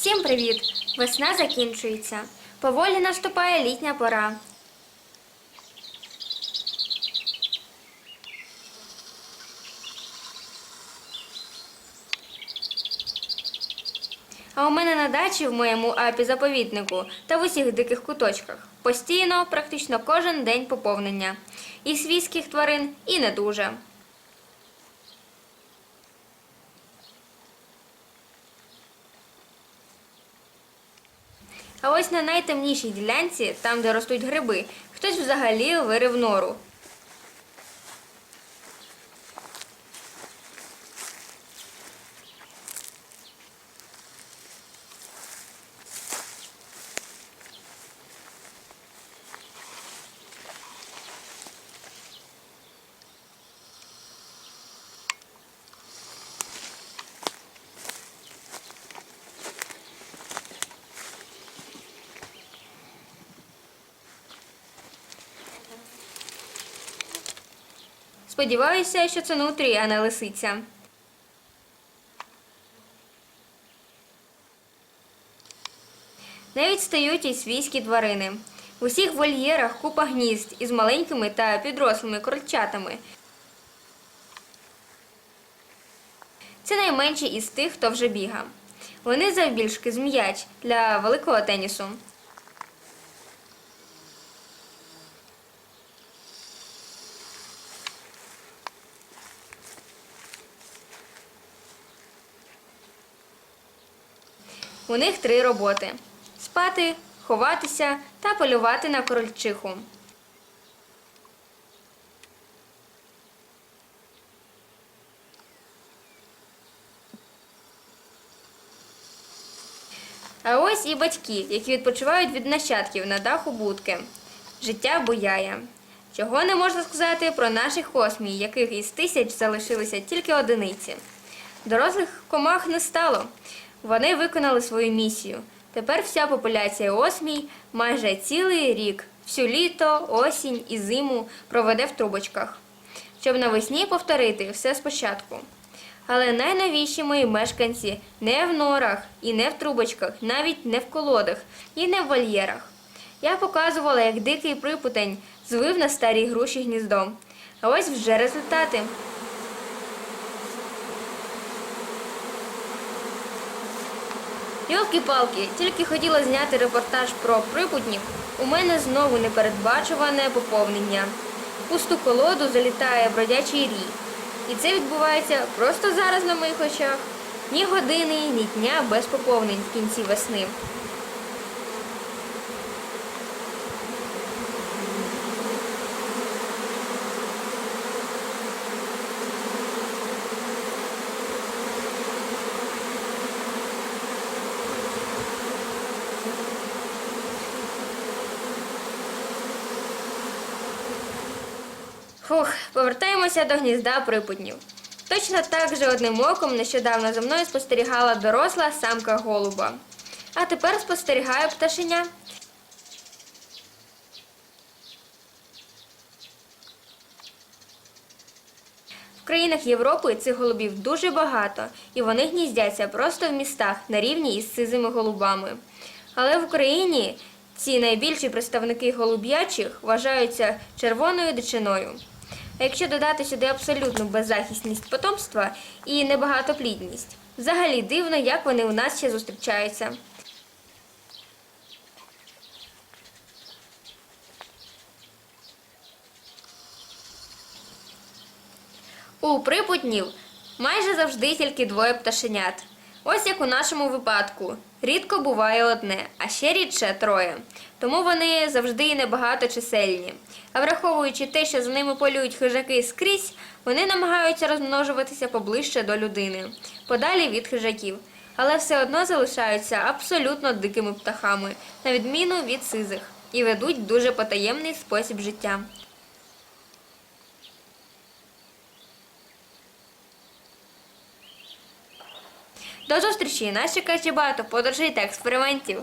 Всім привіт! Весна закінчується. Поволі наступає літня пора. А у мене на дачі в моєму апі-заповіднику та в усіх диких куточках постійно, практично кожен день поповнення. І свійських тварин, і не дуже. А ось на найтемнішій ділянці, там де ростуть гриби, хтось взагалі вирив нору. Сподіваюся, що це нутрі, а не лисиця. Не відстають і свійські тварини. В усіх вольєрах купа гнізд із маленькими та підрослими крольчатами. Це найменші із тих, хто вже біга. Вони завбільшки з м'яч для великого тенісу. У них три роботи: спати, ховатися та полювати на крольчиху. А ось і батьки, які відпочивають від нащадків на даху будки. Життя буяє. Чого не можна сказати про наших осмій, яких із тисяч залишилися тільки одиниці. Дорослих комах не стало. Вони виконали свою місію. Тепер вся популяція осмій майже цілий рік, всю літо, осінь і зиму проведе в трубочках, щоб навесні повторити все спочатку. Але найновіші мої мешканці не в норах і не в трубочках, навіть не в колодах і не в вольєрах. Я показувала, як дикий припутень звив на старій груші гніздо. А ось вже результати. Йолки-палки, тільки хотіла зняти репортаж про прибутнів. у мене знову непередбачуване поповнення. Пусту колоду залітає бродячий рій. І це відбувається просто зараз на моїх очах. Ні години, ні дня без поповнень в кінці весни. Фух, повертаємося до гнізда припутнів. Точно так же одним оком нещодавно за мною спостерігала доросла самка голуба. А тепер спостерігаю пташеня. В країнах Європи цих голубів дуже багато, і вони гніздяться просто в містах на рівні із сизими голубами. Але в Україні ці найбільші представники голуб'ячих вважаються червоною дичиною. А якщо додати сюди абсолютну беззахисність потомства і небагатоплідність, взагалі дивно, як вони у нас ще зустрічаються. У припутнів майже завжди тільки двоє пташенят. Ось як у нашому випадку. Рідко буває одне, а ще рідше троє. Тому вони завжди і небагаточисельні. А враховуючи те, що за ними полюють хижаки скрізь, вони намагаються розмножуватися поближче до людини, подалі від хижаків. Але все одно залишаються абсолютно дикими птахами, на відміну від сизих, і ведуть дуже потаємний спосіб життя. До зустрічі! Нас чекає багато подорожей та експериментів.